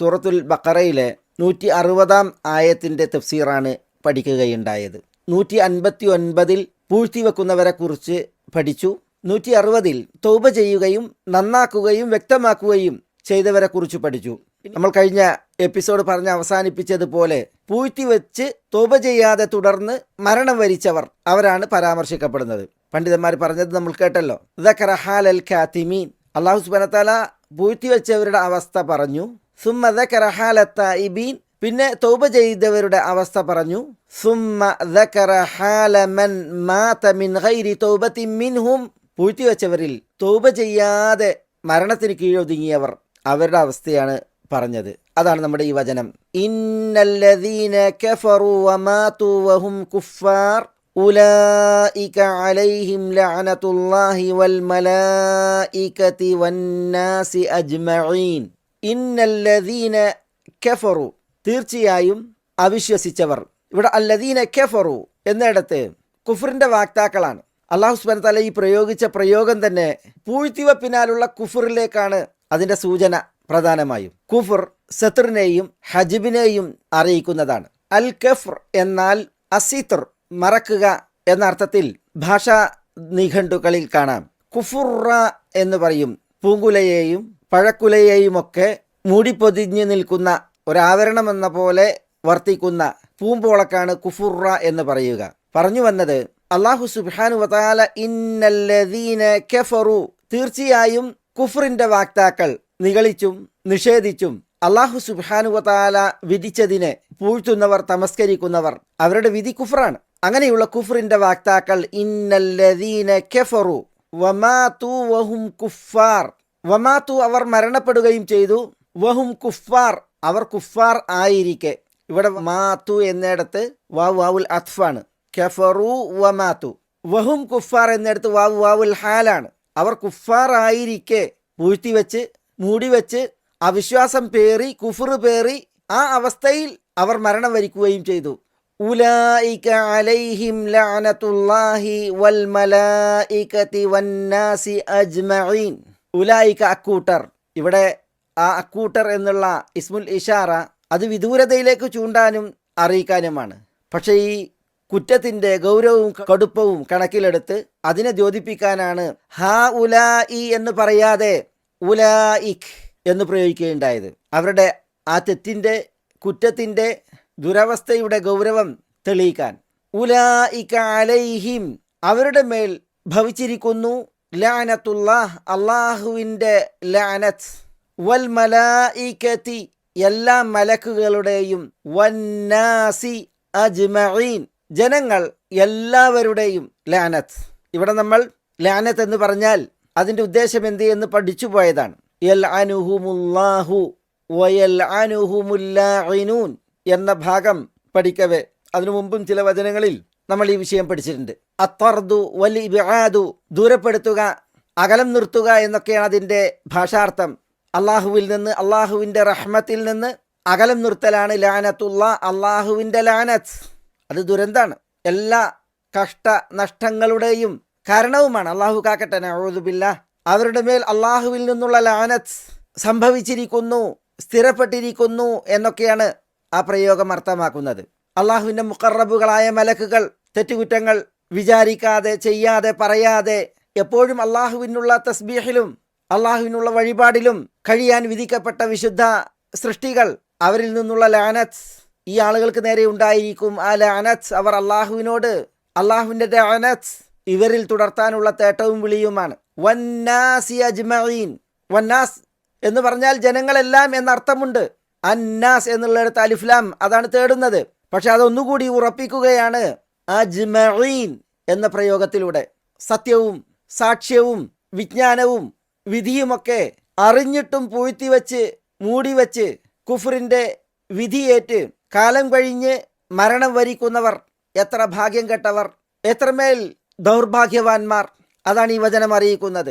സൂറത്തുൽ ബക്കറയിലെ നൂറ്റി അറുപതാം ആയത്തിന്റെ തഫ്സീറാണ് പഠിക്കുകയുണ്ടായത്. നൂറ്റി അൻപത്തി ഒൻപതിൽ പൂഴ്ത്തിവെക്കുന്നവരെ കുറിച്ച് പഠിച്ചു. നൂറ്റി അറുപതിൽ തൗബ ചെയ്യുകയും നന്നാക്കുകയും വ്യക്തമാക്കുകയും ചെയ്തവരെ കുറിച്ച് പഠിച്ചു. നമ്മൾ കഴിഞ്ഞ എപ്പിസോഡ് പറഞ്ഞ് അവസാനിപ്പിച്ചതുപോലെ പൂഴ്ത്തിവെച്ച് തോപ ചെയ്യാതെ തുടർന്ന് മരണം വരിച്ചവർ അവരാണ് പരാമർശിക്കപ്പെടുന്നത്. പണ്ഡിതന്മാർ പറഞ്ഞത് നമ്മൾ കേട്ടല്ലോ. ദക്കറഹാൽ അൽ ഖാത്തിമീൻ. പൂഴ്ത്തിവെച്ചവരുടെ അവസ്ഥ പറഞ്ഞു. സുമ്മ ഇബീൻ പിന്നെ തൗബ ചെയ്തവരുടെ അവസ്ഥ പറഞ്ഞു സുമ്മ മാത മിൻ ഗൈരി മിൻഹും. പൂഴ്ത്തിവെച്ചവരിൽ തൗബ ചെയ്യാതെ മരണത്തിന് കീഴൊതുങ്ങിയവർ അവരുടെ അവസ്ഥയാണ് പറഞ്ഞത്. അതാണ് നമ്മുടെ ഈ വചനം. ഇന്നല്ലദീന കഫറു വമാതു വഹും കുഫാർ ഉലൈക അലൈഹിം ലഅനതുല്ലാഹി വന്നാസി അജ്മഈൻ. ഇന്നല്ലദീന കെഫറു. തീർച്ചയായും അവിശ്വസിച്ചവർ. ഇവിടെ അല്ലദീന കെഫറു എന്നിടത്ത് കുഫറിന്റെ വാക്താക്കളാണ്. അള്ളാഹു സുബാന തല ഈ പ്രയോഗിച്ച പ്രയോഗം തന്നെ പൂഴ്ത്തിവെപ്പിനാലുള്ള കുഫറിലേക്കാണ് അതിന്റെ സൂചന പ്രധാനമായും. കുഫർ സത്റിനെയും ഹജിബിനെയും അറിയിക്കുന്നതാണ്. അൽ കഫർ എന്നാൽ അസിത്ർ മറക്കുക എന്ന അർത്ഥത്തിൽ ഭാഷാ നിഘണ്ടുകളിൽ കാണാം. കുഫുറ എന്ന് പറയും. പൂങ്കുലയെയും പഴക്കുലയെയും മൂടി മൂടിപ്പൊതിഞ്ഞു നിൽക്കുന്ന ഒരാവരണം എന്ന പോലെ വർത്തിക്കുന്ന പൂമ്പോളക്കാണ് കുഫുറ എന്ന് പറയുക. പറഞ്ഞു വന്നത് അള്ളാഹു സുബാനു വതാല ഇന്നല്ലദീന കെഫറു. തീർച്ചയായും കുഫറിന്റെ വാക്താക്കൾ നിഗളിച്ചും നിഷേധിച്ചും അള്ളാഹു സുബാനുവതാല വിധിച്ചതിനെ പൂഴ്ത്തുന്നവർ തമസ്കരിക്കുന്നവർ അവരുടെ വിധി കുഫറാണ്. അങ്ങനെയുള്ള കുഫറിന്റെ വാക്താക്കൾ ഇന്നല്ലദീന കെഫറു. വമാതു വഹും കുഫാർ. വമാതു അവർ മരണപ്പെടുകയും ചെയ്തു. വഹും കുഫാർ അവർ കുഫാർ ആയിരിക്കെ. ഇവിടെ മാത്തു എന്നിടത്ത് വാവ് വാവുൽ അത്ഫാണ്. കെഫറു വമാത്തു വഹും കുഫാർ എന്നിടത്ത് വാവ് വാവുൽ ഹാലാണ്. അവർ കുഫാർ ആയിരിക്കെ. മൂടി വെച്ച് അവിശ്വാസം പേറി കുഫർ പേറി ആ അവസ്ഥയിൽ അവർ മരണം വരിക്കുകയും ചെയ്തു. ഉലായിക അലൈഹിം ലഅനത്തുല്ലാഹി വൽ മലായികതി വന്നാസി അജ്മഈൻ. ഉലായിക അക്കൂട്ടർ. ഇവിടെ ആ അക്കൂട്ടർ എന്നുള്ള ഇസ്മുൽ ഇഷാറ അത് വിദൂരതയിലേക്ക് ചൂണ്ടാനും അറിയിക്കാനുമാണ്. പക്ഷേ ഈ കുറ്റത്തിന്റെ ഗൗരവവും കടുപ്പവും കണക്കിലെടുത്ത് അതിനെ ദ്യോതിപ്പിക്കാനാണ് ഹാ ഉലാ ഇ എന്ന് പറയാതെ ഉലായിഖ് എന്ന് പ്രയോഗിക്കുകയുണ്ടായത്. അവരുടെ ആ തെറ്റിന്റെ കുറ്റത്തിന്റെ ദുരവസ്ഥയുടെ ഗൗരവം തെളിയിക്കാൻ. ഉലായിക അലൈഹിം അവരുടെ മേൽ ഭവിച്ചിരിക്കുന്നു അള്ളാഹുവിന്റെ ലാനത്ത്. വൽ മലായിക്കത്തി എല്ലാ മലക്കുകളുടെയും വന്നാസി അജ്മഈൻ ജനങ്ങൾ എല്ലാവരുടെയും ലാനത്ത്. ഇവിടെ നമ്മൾ ലാനത്ത് എന്ന് പറഞ്ഞാൽ അതിന്റെ ഉദ്ദേശം എന്ത് എന്ന് പഠിച്ചു പോയതാണ്. യൽ അനുഹുമുല്ലാഹു വയൽ എന്ന ഭാഗം പഠിക്കവേ. അതിനു മുമ്പും ചില വചനങ്ങളിൽ നമ്മൾ ഈ വിഷയം പഠിച്ചിട്ടുണ്ട്. അത്തർദു വലി ഇബാദു ദൂരപ്പെടുത്തുക അകലം നിർത്തുക എന്നൊക്കെയാണ് അതിന്റെ ഭാഷാർത്ഥം. അള്ളാഹുവിൽ നിന്ന് അള്ളാഹുവിന്റെ റഹ്മത്തിൽ നിന്ന് അകലം നിർത്തലാണ് ലാനത്തുള്ള അള്ളാഹുവിന്റെ ലാനത്ത്. അത് ദുരന്താണ്. എല്ലാ കഷ്ട നഷ്ടങ്ങളുടെയും കാരണവുമാണ്. അള്ളാഹു കാക്കട്ടെ നഴുതുബില്ല അവരുടെ മേൽ അള്ളാഹുവിൽ നിന്നുള്ള ലാനത്ത് സംഭവിച്ചിരിക്കുന്നു സ്ഥിരപ്പെട്ടിരിക്കുന്നു എന്നൊക്കെയാണ് ആ പ്രയോഗം അർത്ഥമാക്കുന്നത്. അള്ളാഹുവിന്റെ മുക്കറബുകളായ മലക്കുകൾ തെറ്റുകുറ്റങ്ങൾ വിചാരിക്കാതെ ചെയ്യാതെ പറയാതെ എപ്പോഴും അള്ളാഹുവിനുള്ള തസ്ബീഹിലും അള്ളാഹുവിനുള്ള വഴിപാടിലും കഴിയാൻ വിധിക്കപ്പെട്ട വിശുദ്ധ സൃഷ്ടികൾ അവരിൽ നിന്നുള്ള ലാനത്ത് ഈ ആളുകൾക്ക് നേരെ ഉണ്ടായിരിക്കും. ആ ലാനത്ത് അവർ അള്ളാഹുവിനോട് അള്ളാഹുവിന്റെ ലാനത്ത് ഇവരിൽ തുടർത്താനുള്ള തേട്ടവും വിളിയുമാണ്. വന്നാസി വന്നാസ് എന്ന് പറഞ്ഞാൽ ജനങ്ങളെല്ലാം എന്നർത്ഥമുണ്ട്. അന്നാസ് എന്നുള്ളിടത്ത് അലിഫ്ലാം അതാണ് തേടുന്നത്. പക്ഷെ അതൊന്നുകൂടി ഉറപ്പിക്കുകയാണ്. അജ്മഈൻ എന്ന പ്രയോഗത്തിലൂടെ സത്യവും സാക്ഷ്യവും വിജ്ഞാനവും വിധിയുമൊക്കെ അറിഞ്ഞിട്ടും പൂഴ്ത്തിവെച്ച് മൂടിവെച്ച് കുഫറിന്റെ വിധിയേറ്റ് കാലം കഴിഞ്ഞ് മരണം വരിക്കുന്നവർ എത്ര ഭാഗ്യം കെട്ടവർ എത്രമേൽ ദൗർഭാഗ്യവാന്മാർ അതാണ് ഈ വചനം അറിയിക്കുന്നത്.